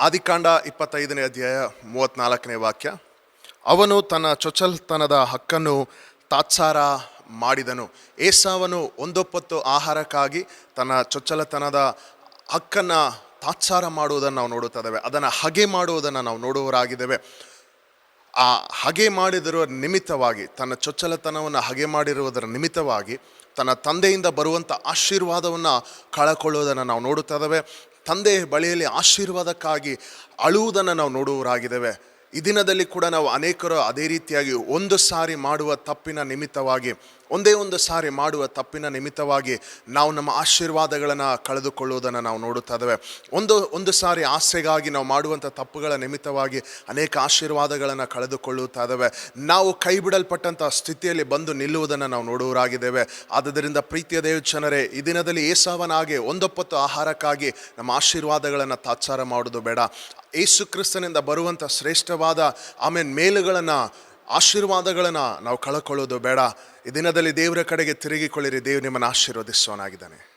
ಆದಿಕಾಂಡ ಇಪ್ಪತ್ತೈದನೇ ಅಧ್ಯಾಯ ಮೂವತ್ತ್ನಾಲ್ಕನೇ ವಾಕ್ಯ. ಅವನು ತನ್ನ ಚೊಚ್ಚಲ್ತನದ ಹಕ್ಕನ್ನು ತಾತ್ಸಾರ ಮಾಡಿದನು. ಏಸಾವನು ಒಂದೊಪ್ಪತ್ತು ಆಹಾರಕ್ಕಾಗಿ ತನ್ನ ಚೊಚ್ಚಲತನದ ಹಕ್ಕನ್ನು ತಾತ್ಸಾರ ಮಾಡುವುದನ್ನು ನಾವು ನೋಡುತ್ತಿದ್ದೇವೆ. ಅದನ್ನು ಹಗೆ ಮಾಡುವುದನ್ನು ನಾವು ನೋಡುವರಾಗಿದ್ದೇವೆ ಆ ಹಗೆ ಮಾಡಿದಿರುವ ನಿಮಿತ್ತವಾಗಿ, ತನ್ನ ಚೊಚ್ಚಲತನವನ್ನು ಹಗೆ ಮಾಡಿರುವುದರ ನಿಮಿತ್ತವಾಗಿ, ತನ್ನ ತಂದೆಯಿಂದ ಬರುವಂಥ ಆಶೀರ್ವಾದವನ್ನು ಕಳಕೊಳ್ಳುವುದನ್ನು ನಾವು ನೋಡುತ್ತಾ ಇದ್ದೇವೆ ತಂದೆ ಬಳಿಯಲ್ಲಿ ಆಶೀರ್ವಾದಕ್ಕಾಗಿ ಅಳುವುದನ್ನು ನಾವು ನೋಡುವವರಾಗಿದ್ದೇವೆ. ಈ ದಿನದಲ್ಲಿ ಕೂಡ ನಾವು ಅನೇಕರು ಅದೇ ರೀತಿಯಾಗಿ ಒಂದು ಸಾರಿ ಮಾಡುವ ತಪ್ಪಿನ ನಿಮಿತ್ತವಾಗಿ, ಒಂದೇ ಒಂದು ಸಾರಿ ಮಾಡುವ ತಪ್ಪಿನ ನಿಮಿತ್ತವಾಗಿ ನಾವು ನಮ್ಮ ಆಶೀರ್ವಾದಗಳನ್ನು ಕಳೆದುಕೊಳ್ಳುವುದನ್ನು ನಾವು ನೋಡುತ್ತಾ ಇದ್ದೇವೆ. ಒಂದು ಒಂದು ಸಾರಿ ಆಸೆಗಾಗಿ ನಾವು ಮಾಡುವಂಥ ತಪ್ಪುಗಳ ನಿಮಿತ್ತವಾಗಿ ಅನೇಕ ಆಶೀರ್ವಾದಗಳನ್ನು ಕಳೆದುಕೊಳ್ಳುತ್ತಾ ಇದ್ದೇವೆ. ನಾವು ಕೈ ಬಿಡಲ್ಪಟ್ಟಂಥ ಸ್ಥಿತಿಯಲ್ಲಿ ಬಂದು ನಿಲ್ಲುವುದನ್ನು ನಾವು ನೋಡುವರಾಗಿದ್ದೇವೆ ಆದ್ದರಿಂದ ಪ್ರೀತಿಯ ದೇವಚನರೇ ಈ ದಿನದಲ್ಲಿ ಏಸಾವನಾಗಿ ಒಂದೊಪ್ಪತ್ತು ಆಹಾರಕ್ಕಾಗಿ ನಮ್ಮ ಆಶೀರ್ವಾದಗಳನ್ನು ತಾತ್ಸಾರ ಮಾಡೋದು ಬೇಡ. ಏಸು ಕ್ರಿಸ್ತನಿಂದ ಬರುವಂಥ ಶ್ರೇಷ್ಠವಾದ ಆಮೇಲೆ ಮೇಲುಗಳನ್ನು, ಆಶೀರ್ವಾದಗಳನ್ನು ನಾವು ಕಳ್ಕೊಳ್ಳೋದು ಬೇಡ. ಈ ದಿನದಲ್ಲಿ ದೇವರ ಕಡೆಗೆ ತಿರುಗಿಕೊಳ್ಳಿರಿ. ದೇವ್ರು ನಿಮ್ಮನ್ನು ಆಶೀರ್ವದಿಸುವನಾಗಿದ್ದಾನೆ